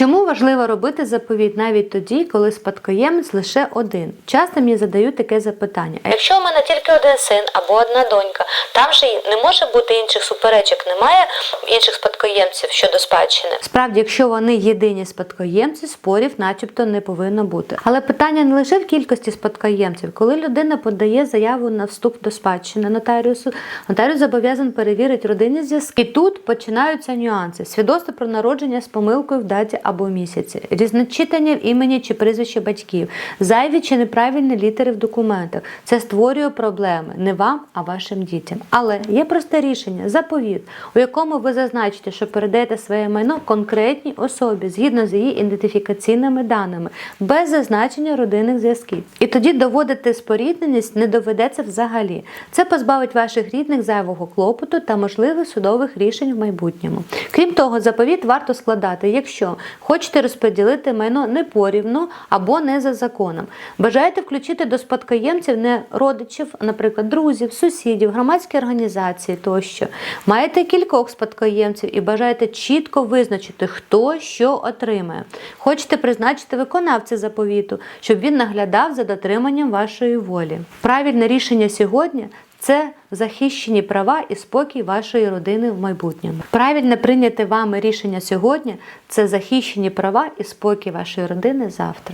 Чому важливо робити заповіт навіть тоді, коли спадкоємець лише один? Часто мені задають таке запитання. Якщо у мене тільки один син або одна донька, там же не може бути інших суперечок, немає інших спадкоємців щодо спадщини. Справді, якщо вони єдині спадкоємці, спорів начебто не повинно бути. Але питання не лише в кількості спадкоємців. Коли людина подає заяву на вступ до спадщини нотаріусу, нотаріус зобов'язаний перевірити родинні зв'язки. І тут починаються нюанси: свідоцтво про народження з помилкою в даті або місяці, різночитання імені чи прізвищі батьків, зайві чи неправильні літери в документах. Це створює проблеми не вам, а вашим дітям. Але є просте рішення заповіт, у якому ви зазначите, що передаєте своє майно конкретній особі згідно з її ідентифікаційними даними, без зазначення родинних зв'язків. І тоді доводити спорідненість не доведеться взагалі. Це позбавить ваших рідних зайвого клопоту та можливих судових рішень в майбутньому. Крім того, заповіт варто складати, якщо хочете розподілити майно не порівну або не за законом. Бажаєте включити до спадкоємців не родичів, наприклад, друзів, сусідів, громадські організації тощо. Маєте кількох спадкоємців і бажаєте чітко визначити, хто що отримає. Хочете призначити виконавця заповіту, щоб він наглядав за дотриманням вашої волі. Правильне рішення сьогодні. Це захищені права і спокій вашої родини в майбутньому. Правильне прийняте вами рішення сьогодні це захищені права і спокій вашої родини завтра.